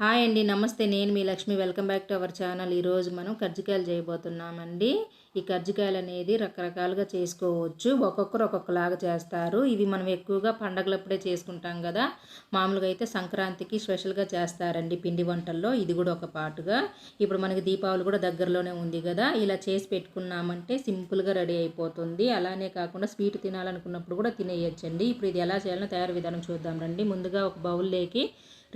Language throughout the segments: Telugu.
హాయ్ అండి నమస్తే. నేను మీ Lakshmi. Welcome back to our channel. ఈరోజు మనం కజ్జికాయలు చేయబోతున్నామండి. ఈ కజ్జికాయలు అనేది రకరకాలుగా చేసుకోవచ్చు. ఒక్కొక్కరు ఒక్కొక్కలాగా చేస్తారు. ఇవి మనం ఎక్కువగా పండగలప్పుడే చేసుకుంటాం కదా. మామూలుగా అయితే సంక్రాంతికి స్పెషల్గా చేస్తారండి పిండి వంటల్లో. ఇది కూడా ఒక పాటుగా. ఇప్పుడు మనకి దీపావళి కూడా దగ్గరలోనే ఉంది కదా. ఇలా చేసి పెట్టుకున్నామంటే సింపుల్గా రెడీ అయిపోతుంది. అలానే కాకుండా స్వీట్ తినాలనుకున్నప్పుడు కూడా తినేయచ్చండి. ఇప్పుడు ఇది ఎలా చేయాలో తయారు విధానం చూద్దాం రండి. ముందుగా ఒక బౌల్లోకి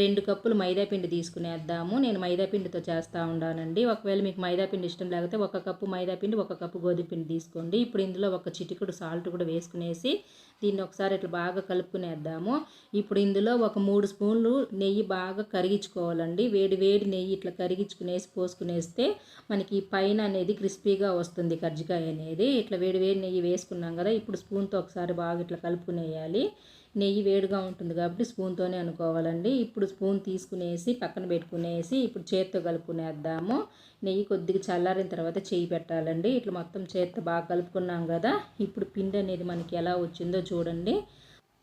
రెండు కప్పులు మైదాపిండి తీసుకునేద్దాము. నేను మైదాపిండితో చేస్తూ ఉన్నానండి ఒకవేళ మీకు మైదా పిండి ఇష్టం లేకపోతే ఒక కప్పు మైదాపిండి ఒక కప్పు గోధుమ పిండి తీసుకోండి. ఇప్పుడు ఇందులో ఒక చిటికుడు సాల్ట్ కూడా వేసుకునేసి దీన్ని ఒకసారి ఇట్లా బాగా కలుపుకునేద్దాము. ఇప్పుడు ఇందులో ఒక మూడు స్పూన్లు నెయ్యి బాగా కరిగించుకోవాలండి. వేడి వేడి నెయ్యి ఇట్లా కరిగించుకునేసి పోసుకునేస్తే మనకి పైన అనేది క్రిస్పీగా వస్తుంది కజ్జికాయ అనేది. ఇట్లా వేడి వేడి నెయ్యి వేసుకున్నాం కదా ఇప్పుడు స్పూన్తో ఒకసారి బాగా ఇట్లా కలుపుకునేయాలి. నెయ్యి వేడిగా ఉంటుంది కాబట్టి స్పూన్తోనే అనుకోవాలండి. ఇప్పుడు స్పూన్ తీసుకునేసి పక్కన పెట్టుకునేసి ఇప్పుడు చేత్తో కలుపుకునేద్దాము. నెయ్యి కొద్దిగా చల్లారిన తర్వాత చేయి పెట్టాలండి. ఇట్లా మొత్తం చేత్తో బాగా కలుపుకున్నాం కదా ఇప్పుడు పిండి అనేది మనకి ఎలా వచ్చిందో చూడండి.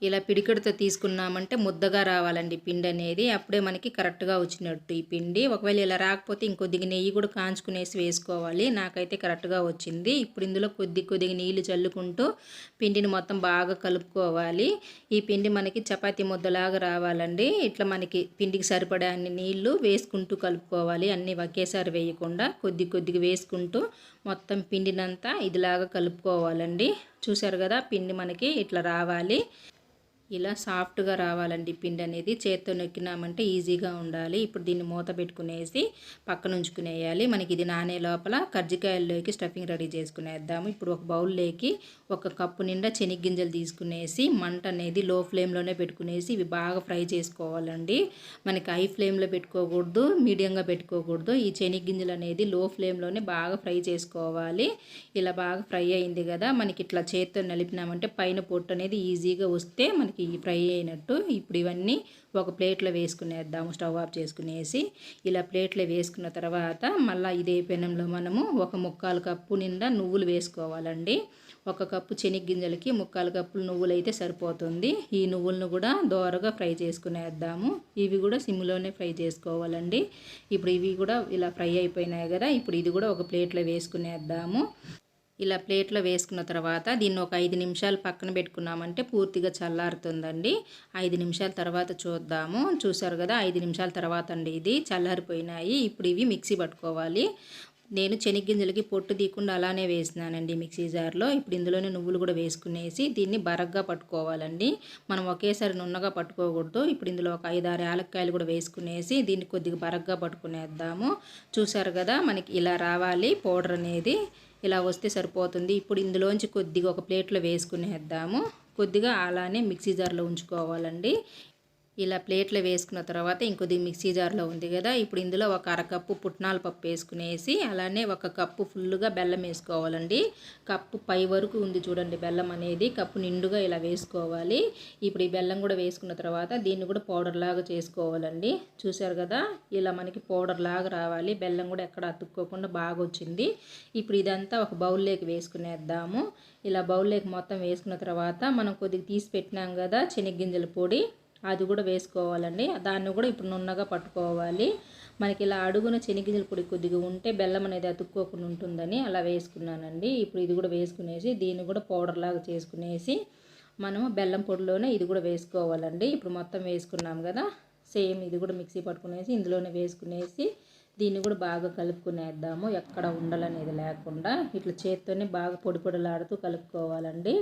ఇలా పిడికడితో తీసుకున్నామంటే ముద్దగా రావాలండి పిండి అనేది అప్పుడే మనకి కరెక్ట్గా వచ్చినట్టు ఈ పిండి. ఒకవేళ ఇలా రాకపోతే ఇంకొద్దిగా నెయ్యి కూడా కాంచుకునేసి వేసుకోవాలి. నాకైతే కరెక్ట్గా వచ్చింది. ఇప్పుడు ఇందులో కొద్ది కొద్దిగా నీళ్ళు చల్లుకుంటూ పిండిని మొత్తం బాగా కలుపుకోవాలి. ఈ పిండి మనకి చపాతీ ముద్దలాగా రావాలండి. ఇట్లా మనకి పిండికి సరిపడే అన్ని నీళ్ళు వేసుకుంటూ కలుపుకోవాలి. అన్నీ ఒకేసారి వేయకుండా కొద్ది కొద్దిగా వేసుకుంటూ మొత్తం పిండినంతా ఇదిలాగా కలుపుకోవాలండి. చూశారు కదా పిండి మనకి ఇట్లా రావాలి. ఇలా సాఫ్ట్గా రావాలండి పిండి అనేది చేత్తో నొక్కినామంటే ఈజీగా ఉండాలి. ఇప్పుడు దీన్ని మూత పెట్టుకునేసి పక్కన ఉంచుకునేయాలి మనకి ఇది నానే లోపల కర్జికాయల్లోకి స్టఫింగ్ రెడీ చేసుకునేద్దాము. ఇప్పుడు ఒక బౌల్లోకి ఒక కప్పు నిండా చెనిగ్గింజలు తీసుకునేసి మంట అనేది లో ఫ్లేమ్లోనే పెట్టుకునేసి ఇవి బాగా ఫ్రై చేసుకోవాలండి. మనకి హై ఫ్లేమ్లో పెట్టుకోకూడదు మీడియంగా పెట్టుకోకూడదు. ఈ చెనిగ్గింజలు అనేది లో ఫ్లేమ్లోనే బాగా ఫ్రై చేసుకోవాలి. ఇలా బాగా ఫ్రై అయింది కదా మనకి ఇట్లా చేత్తో నలిపినామంటే పైన పొట్టు అనేది ఈజీగా వస్తే మనకి మనకి ఫ్రై అయినట్టు ఇప్పుడు ఇవన్నీ ఒక ప్లేట్లో వేసుకునేద్దాము స్టవ్ ఆఫ్ చేసుకునేసి. ఇలా ప్లేట్లో వేసుకున్న తర్వాత మళ్ళీ ఇదే పెనంలో మనము ఒక ముక్కాలు కప్పు నిండా నువ్వులు వేసుకోవాలండి. ఒక కప్పు శనగ్గింజలకి ముక్కాలు కప్పులు నువ్వులు అయితే సరిపోతుంది. ఈ నువ్వులను కూడా దోరగా ఫ్రై చేసుకునేద్దాము. ఇవి కూడా సిమ్లోనే ఫ్రై చేసుకోవాలండి. ఇప్పుడు ఇవి కూడా ఇలా ఫ్రై అయిపోయినాయి కదా ఇప్పుడు ఇది కూడా ఒక ప్లేట్లో వేసుకునేద్దాము. ఇలా ప్లేట్లో వేసుకున్న తర్వాత దీన్ని ఒక ఐదు నిమిషాలు పక్కన పెట్టుకున్నామంటే పూర్తిగా చల్లారుతుందండి. ఐదు నిమిషాల తర్వాత చూద్దాము. చూసారు కదా ఐదు నిమిషాల తర్వాత అండి ఇది చల్లారిపోయినాయి. ఇప్పుడు ఇవి మిక్సీ పట్టుకోవాలి. నేను చెనిగ్గింజలకి పొట్టు తీయకుండా అలానే వేసినానండి మిక్సీ జార్లో. ఇప్పుడు ఇందులోనే నువ్వులు కూడా వేసుకునేసి దీన్ని బరగ్గా పట్టుకోవాలండి. మనం ఒకేసారి నున్నగా పట్టుకోకూడదు. ఇప్పుడు ఇందులో ఒక ఐదు ఆరు యాలక్కాయలు కూడా వేసుకునేసి దీన్ని కొద్దిగా బరగ్గా పట్టుకునేద్దాము. చూసారు కదా మనకి ఇలా రావాలి పౌడర్ అనేది. ఇలా వస్తే సరిపోతుంది. ఇప్పుడు ఇందులోంచి కొద్దిగా ఒక ప్లేట్లో వేసుకునేద్దాము. కొద్దిగా అలానే మిక్సీ జార్లో ఉంచుకోవాలండి. ఇలా ప్లేట్లో వేసుకున్న తర్వాత ఇంకొద్ది మిక్సీ జార్లో ఉంది కదా ఇప్పుడు ఇందులో ఒక అరకప్పు పుట్నాల పప్పు వేసుకునేసి అలానే ఒక కప్పు ఫుల్గా బెల్లం వేసుకోవాలండి. కప్పు పై వరకు ఉంది చూడండి బెల్లం అనేది కప్పు నిండుగా ఇలా వేసుకోవాలి. ఇప్పుడు ఈ బెల్లం కూడా వేసుకున్న తర్వాత దీన్ని కూడా పౌడర్ లాగా చేసుకోవాలండి. చూసారు కదా ఇలా మనకి పౌడర్ లాగా రావాలి. బెల్లం కూడా ఎక్కడ అతుక్కోకుండా బాగా వచ్చింది. ఇప్పుడు ఇదంతా ఒక బౌల్లోకి వేసుకునేద్దాము. ఇలా బౌల్లోకి మొత్తం వేసుకున్న తర్వాత మనం కొద్దిగా తీసి పెట్టినాం కదా శనగ్గింజల పొడి. అది కూడా వేసుకోవాలండి. దాన్ని కూడా ఇప్పుడు నున్నగా పట్టుకోవాలి. మనకి ఇలా అడుగున శనగింజల పొడి కొద్దిగా ఉంటే బెల్లం అనేది అతుక్కోకుండా ఉంటుందని అలా వేసుకున్నానండి. ఇప్పుడు ఇది కూడా వేసుకునేసి దీన్ని కూడా పౌడర్ లాగా చేసుకునేసి మనము బెల్లం పొడిలోనే ఇది కూడా వేసుకోవాలండి. ఇప్పుడు మొత్తం వేసుకున్నాం కదా సేమ్ ఇది కూడా మిక్సీ పట్టుకునేసి ఇందులోనే వేసుకునేసి దీన్ని కూడా బాగా కలుపుకునేద్దాము. ఎక్కడ ఉండాలనేది లేకుండా ఇట్లా చేత్తోనే బాగా పొడి పొడిలాడుతూ కలుపుకోవాలండి.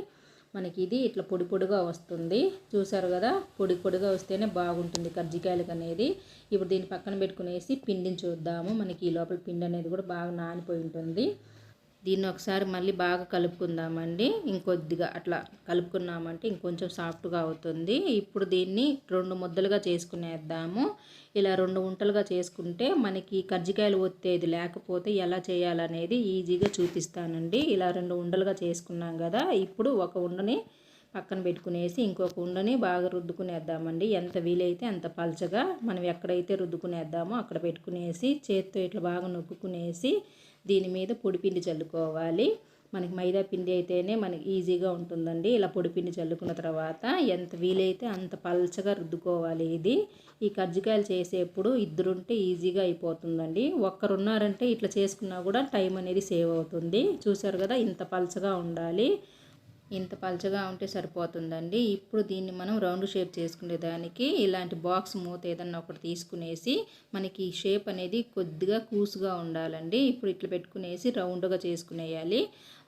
మనకి ఇది ఇట్లా పొడి పొడిగా వస్తుంది. చూసారు కదా? పొడి పొడిగా వస్తేనే బాగుంటుంది కజ్జికాయలకు అనేది. ఇప్పుడు దీన్ని పక్కన పెట్టుకునేసి పిండిని చూద్దాము. మనకి ఈ లోపల పిండి అనేది కూడా బాగా నానిపోయి ఉంటుంది. దీన్ని ఒకసారి మళ్ళీ బాగా కలుపుకుందామండి. ఇంకొద్దిగా అట్లా కలుపుకున్నామంటే ఇంకొంచెం సాఫ్ట్గా అవుతుంది. ఇప్పుడు దీన్ని రెండు ముద్దలుగా చేసుకునేద్దాము. ఇలా రెండు ఉంటలుగా చేసుకుంటే మనకి కజ్జికాయలు ఒత్తేది లేకపోతే ఎలా చేయాలనేది ఈజీగా చూపిస్తానండి. ఇలా రెండు ఉండలుగా చేసుకున్నాం కదా ఇప్పుడు ఒక ఉండని పక్కన పెట్టుకునేసి ఇంకొక ఉండని బాగా రుద్దుకునేద్దామండి. ఎంత వీలైతే అంత పలచగా మనం ఎక్కడైతే రుద్దుకునేద్దామో అక్కడ పెట్టుకునేసి చేత్తో ఇట్లా బాగా నొక్కునేసి దీని మీద పొడిపిండి చల్లుకోవాలి. మనకి మైదా పిండి అయితేనే మనకి ఈజీగా ఉంటుందండి. ఇలా పొడిపిండి చల్లుకున్న తర్వాత ఎంత వీలైతే అంత పల్చగా రుద్దుకోవాలి ఇది. ఈ కజ్జికాయలు చేసేప్పుడు ఇద్దరుంటే ఈజీగా అయిపోతుందండి. ఒక్కరున్నారంటే ఇట్లా చేసుకున్నా కూడా టైం అనేది సేవ్ అవుతుంది. చూసారు కదా ఇంత పల్చగా ఉండాలి. ఇంత పలచగా ఉంటే సరిపోతుందండి. ఇప్పుడు దీన్ని మనం రౌండ్ షేప్ చేసుకునే దానికి ఇలాంటి బాక్స్ మూత ఏదన్నా ఒకటి తీసుకునేసి మనకి ఈ షేప్ అనేది కొద్దిగా కూసుగా ఉండాలండి. ఇప్పుడు ఇట్లా పెట్టుకునేసి రౌండ్గా చేసుకునేయాలి.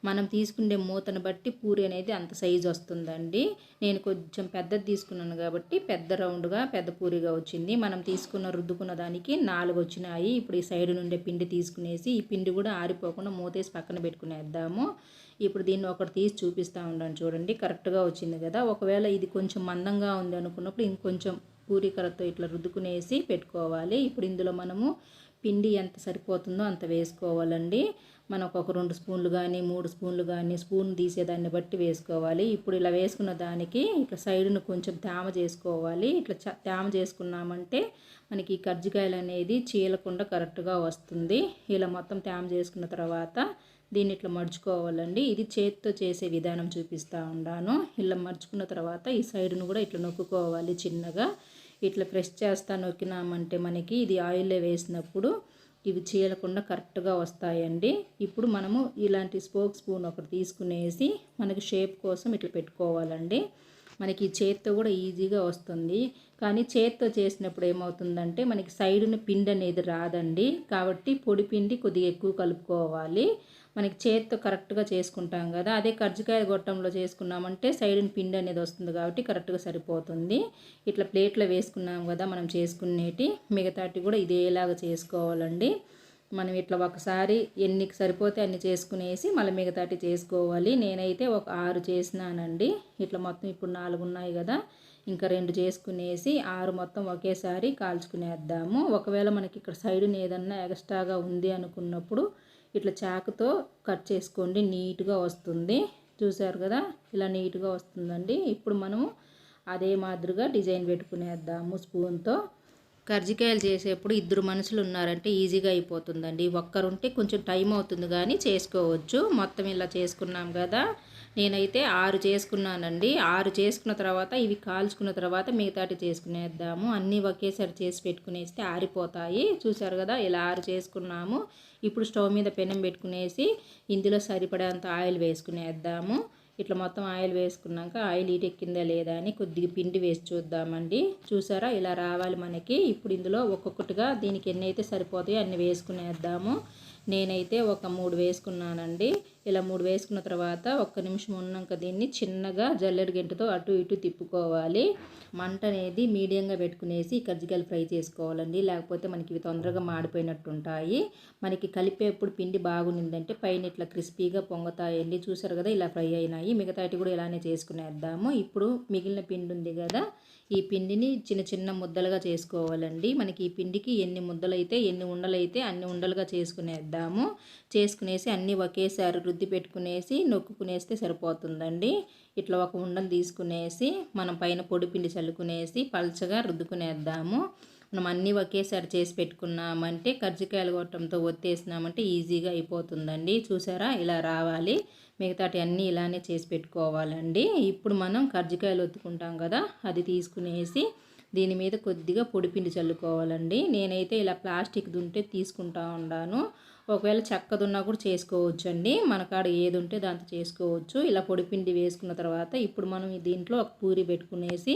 మనం తీసుకునే మూతను బట్టి పూరి అనేది అంత సైజు వస్తుందండి. నేను కొంచెం పెద్దది తీసుకున్నాను కాబట్టి పెద్ద రౌండ్గా పెద్ద పూరిగా వచ్చింది. మనం తీసుకున్న రుద్దుకున్న దానికి నాలుగు వచ్చినాయి. ఇప్పుడు ఈ సైడ్ నుండే పిండి తీసుకునేసి ఈ పిండి కూడా ఆరిపోకుండా మూతేసి పక్కన పెట్టుకునేద్దాము. ఇప్పుడు దీన్ని ఒకటి తీసి చూపిస్తూ ఉండండి చూడండి. కరెక్ట్గా వచ్చింది కదా. ఒకవేళ ఇది కొంచెం మందంగా ఉంది అనుకున్నప్పుడు ఇంకొంచెం పూరికరతో ఇట్లా రుద్దుకునేసి పెట్టుకోవాలి. ఇప్పుడు ఇందులో మనము పిండి ఎంత సరిపోతుందో అంత వేసుకోవాలండి. మనకు ఒక రెండు స్పూన్లు కానీ మూడు స్పూన్లు కానీ స్పూన్ తీసేదాన్ని బట్టి వేసుకోవాలి. ఇప్పుడు ఇలా వేసుకున్న దానికి ఇట్లా సైడ్ను కొంచెం తేమ చేసుకోవాలి. ఇట్లా తేమ చేసుకున్నామంటే మనకి ఈ కజ్జికాయలు అనేది చీలకుండా కరెక్ట్గా వస్తుంది. ఇలా మొత్తం తేమ చేసుకున్న తర్వాత దీన్ని ఇట్లా మడుచుకోవాలండి. ఇది చేతితో చేసే విధానం చూపిస్తూ ఉన్నాను ఇలా మడుచుకున్న తర్వాత ఈ సైడ్ను కూడా ఇట్లా నొక్కుకోవాలి చిన్నగా. ఇట్లా ప్రెస్ చేస్తా నొక్కినామంటే మనకి ఇది ఆయిల్లో వేసినప్పుడు ఇవి చీలకుండా కరెక్ట్గా వస్తాయండి. ఇప్పుడు మనము ఇలాంటి స్పోక్ స్పూన్ ఒకటి తీసుకునేసి మనకి షేప్ కోసం ఇట్లా పెట్టుకోవాలండి. మనకి చేత్తో కూడా ఈజీగా వస్తుంది. కానీ చేత్తో చేసినప్పుడు ఏమవుతుందంటే మనకి సైడున పిండి అనేది రాదండి. కాబట్టి పొడి పిండి కొద్దిగా ఎక్కువ కలుపుకోవాలి. మనకి చేత్తో కరెక్ట్గా చేసుకుంటాం కదా అదే కజ్జికాయ గొట్టంలో చేసుకున్నామంటే సైడ్ని పిండి అనేది వస్తుంది కాబట్టి కరెక్ట్గా సరిపోతుంది. ఇట్లా ప్లేట్లో వేసుకున్నాం కదా మనం చేసుకునేటి మిగతాటి కూడా ఇదేలాగా చేసుకోవాలండి. మనం ఇట్లా ఒకసారి ఎన్ని సరిపోతే అన్ని చేసుకునేసి మళ్ళీ మిగతాటి చేసుకోవాలి. నేనైతే ఒక ఆరు చేసినానండి. ఇట్లా మొత్తం ఇప్పుడు నాలుగు ఉన్నాయి కదా ఇంకా రెండు చేసుకునేసి ఆరు మొత్తం ఒకేసారి కాల్చుకునేద్దాము. ఒకవేళ మనకి ఇక్కడ సైడ్ని ఏదన్నా ఎక్స్ట్రాగా ఉంది అనుకున్నప్పుడు ఇట్లా చాకుతో కట్ చేసుకోండి నీట్గా వస్తుంది. చూసారు కదా? ఇలా నీట్గా వస్తుందండి. ఇప్పుడు మనము అదే మాదిరిగా డిజైన్ పెట్టుకునేద్దాము స్పూన్తో. కర్జికాయలు చేసేప్పుడు ఇద్దరు మనుషులు ఉన్నారంటే ఈజీగా అయిపోతుందండి. ఒక్కరుంటే కొంచెం టైం అవుతుంది కానీ చేసుకోవచ్చు. మొత్తం ఇలా చేసుకున్నాం కదా. నేనైతే ఆరు చేసుకున్నానండి. ఆరు చేసుకున్న తర్వాత ఇవి కాల్చుకున్న తర్వాత మిగతాటి చేసుకునేద్దాము. అన్నీ ఒకేసారి చేసి పెట్టుకునేస్తే ఆరిపోతాయి. చూసారు కదా ఇలా ఆరు చేసుకున్నాము. ఇప్పుడు స్టవ్ మీద పెనం పెట్టుకునేసి ఇందులో సరిపడేంత ఆయిల్ వేసుకునేద్దాము. ఇట్లా మొత్తం ఆయిల్ వేసుకున్నాక ఆయిల్ ఈటెక్కిందా లేదా అని కొద్దిగా పిండి వేసి చూద్దామండి. చూసారా ఇలా రావాలి మనకి. ఇప్పుడు ఇందులో ఒక్కొక్కటిగా దీనికి ఎన్ని అయితే సరిపోతాయో అన్ని వేసుకునేద్దాము. నేనైతే ఒక మూడు వేసుకున్నానండి. ఇలా మూడు వేసుకున్న తర్వాత ఒక్క నిమిషం ఉన్నాక దీన్ని చిన్నగా జల్లెడు గంటతో అటు ఇటు తిప్పుకోవాలి. మంట అనేది మీడియంగా పెట్టుకునేసి కజ్జికాయలు ఫ్రై చేసుకోవాలండి. లేకపోతే మనకి ఇవి తొందరగా మాడిపోయినట్టు ఉంటాయి మనకి కలిపేప్పుడు పిండి బాగుండిందంటే పైన ఇట్లా క్రిస్పీగా పొంగతాయండి. చూసారు కదా ఇలా ఫ్రై అయినాయి. మిగతాటి కూడా ఇలానే చేసుకునేద్దాము. ఇప్పుడు మిగిలిన పిండి ఉంది కదా ఈ పిండిని చిన్న చిన్న ముద్దలుగా చేసుకోవాలండి. మనకి ఈ పిండికి ఎన్ని ముద్దలైతే ఎన్ని ఉండలైతే అన్ని ఉండలుగా చేసుకునేద్దాము. చేసుకునేసి అన్నీ ఒకేసారి రుద్ది పెట్టుకునేసి నొక్కుకునేస్తే సరిపోతుందండి. ఇట్లా ఒక ఉండను తీసుకునేసి మనం పైన పొడి పిండి చల్లుకునేసి పల్చగా రుద్దుకునేద్దాము. మనం అన్నీ ఒకేసారి చేసి పెట్టుకున్నామంటే కర్జికాయలు కొట్టడంతో ఒత్తేసినామంటే ఈజీగా అయిపోతుందండి. చూసారా? ఇలా రావాలి. మిగతాటి అన్నీ ఇలానే చేసి పెట్టుకోవాలండి. ఇప్పుడు మనం కజ్జికాయలు ఒత్తుకుంటాం కదా అది తీసుకునేసి దీని మీద కొద్దిగా పొడిపిండి చల్లుకోవాలండి. నేనైతే ఇలా ప్లాస్టిక్ దుంటే తీసుకుంటా ఉన్నాను ఒకవేళ చెక్కదున్నా కూడా చేసుకోవచ్చు అండి మన కాడ ఏది ఉంటే దాంతో చేసుకోవచ్చు. ఇలా పొడిపిండి వేసుకున్న తర్వాత ఇప్పుడు మనం దీంట్లో ఒక పూరి పెట్టుకునేసి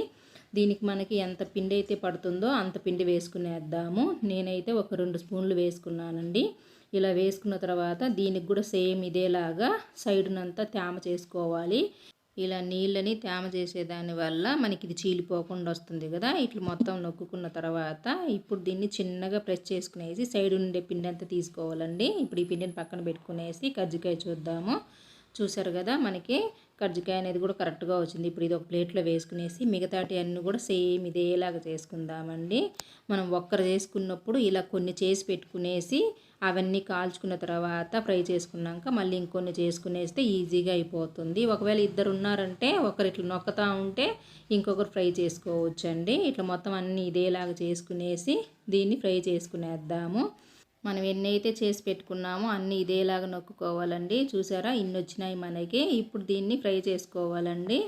దీనికి మనకి ఎంత పిండి అయితే పడుతుందో అంత పిండి వేసుకునేద్దాము. నేనైతే ఒక రెండు స్పూన్లు వేసుకున్నానండి. ఇలా వేసుకున్న తర్వాత దీనికి కూడా సేమ్ ఇదేలాగా సైడ్నంతా తేమ చేసుకోవాలి. ఇలా నీళ్ళని తేమ చేసేదాని వల్ల మనకి ఇది చీలిపోకుండా వస్తుంది కదా. ఇట్లా మొత్తం నొక్కుకున్న తర్వాత ఇప్పుడు దీన్ని చిన్నగా ప్రెస్ చేసుకునేసి సైడ్ ఉండే పిండి అంతా తీసుకోవాలండి. ఇప్పుడు ఈ పిండిని పక్కన పెట్టుకునేసి కజ్జికాయ చూద్దాము. చూసారు కదా మనకి కజ్జికాయ అనేది కూడా కరెక్ట్గా వచ్చింది. ఇప్పుడు ఇది ఒక ప్లేట్లో వేసుకునేసి మిగతాటి అన్నీ కూడా సేమ్ ఇదేలాగా చేసుకుందామండి. మనం ఒక్కరు చేసుకున్నప్పుడు ఇలా కొన్ని చేసి పెట్టుకునేసి అవన్నీ కాల్చుకున్న తర్వాత ఫ్రై చేసుకున్నాక మళ్ళీ ఇంకొన్ని చేసుకునేస్తే ఈజీగా అయిపోతుంది. ఒకవేళ ఇద్దరు ఉన్నారంటే ఒకరు ఇట్లా నొక్కతా ఉంటే ఇంకొకరు ఫ్రై చేసుకోవచ్చండి. ఇట్లా మొత్తం అన్నీ ఇదేలాగా చేసుకునేసి దీన్ని ఫ్రై చేసుకునేద్దాము. మనం ఎన్నైతే చేసి పెట్టుకున్నామో అన్నీ ఇదేలాగా నొక్కుకోవాలండి. చూసారా? ఇన్ని వచ్చినాయి మనకి. ఇప్పుడు దీన్ని ఫ్రై చేసుకోవాలండి.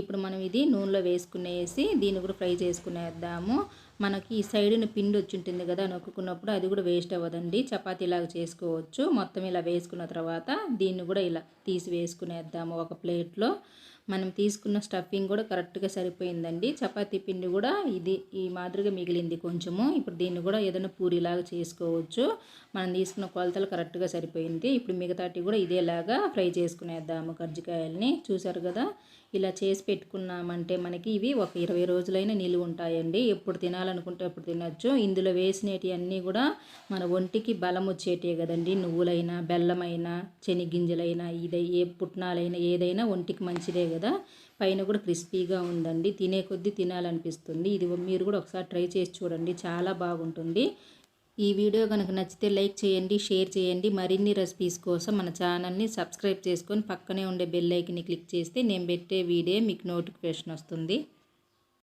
ఇప్పుడు మనం ఇది నూనెలో వేసుకునేసి దీన్ని కూడా ఫ్రై చేసుకునేద్దాము. మనకి ఈ సైడ్న పిండి వచ్చి ఉంటుంది కదా నొక్కున్నప్పుడు అది కూడా వేస్ట్ అవ్వదండి. చపాతీ ఇలాగా చేసుకోవచ్చు. మొత్తం ఇలా వేసుకున్న తర్వాత దీన్ని కూడా ఇలా తీసి వేసుకునేద్దాము ఒక ప్లేట్లో. మనం తీసుకున్న స్టఫింగ్ కూడా కరెక్ట్గా సరిపోయిందండి. చపాతీ పిండి కూడా ఇది ఈ మాదిరిగా మిగిలింది కొంచెము. ఇప్పుడు దీన్ని కూడా ఏదైనా పూరిలాగా చేసుకోవచ్చు. మనం తీసుకున్న కొలతలు కరెక్ట్గా సరిపోయింది. ఇప్పుడు మిగతాటి కూడా ఇదేలాగా ఫ్రై చేసుకునేద్దాము కజ్జికాయల్ని చూసారు కదా? ఇలా చేసి పెట్టుకున్నామంటే మనకి ఇవి ఒక ఇరవై రోజులైనా నిలువ ఉంటాయండి. ఎప్పుడు తినాలనుకుంటే అప్పుడు తినచ్చు. ఇందులో వేసినవి అన్నీ కూడా మన ఒంటికి బలం వచ్చేటివి కదండి. నువ్వులైనా బెల్లమైనా శనిగింజలైనా ఇదే ఏ పుట్నాలైనా ఏదైనా ఒంటికి మంచిదే కదా. పైన కూడా క్రిస్పీగా ఉందండి. తినే కొద్దీ తినాలనిపిస్తుంది. ఇది మీరు కూడా ఒకసారి ట్రై చేసి చూడండి. చాలా బాగుంటుంది. ఈ వీడియో కనుక నచ్చితే లైక్ చేయండి షేర్ చేయండి. మరిన్ని రెసిపీస్ కోసం మన ఛానల్ని సబ్స్క్రైబ్ చేసుకొని పక్కనే ఉండే బెల్ ఐకన్ని క్లిక్ చేస్తే నేను పెట్టే వీడియో మీకు నోటిఫికేషన్ వస్తుంది.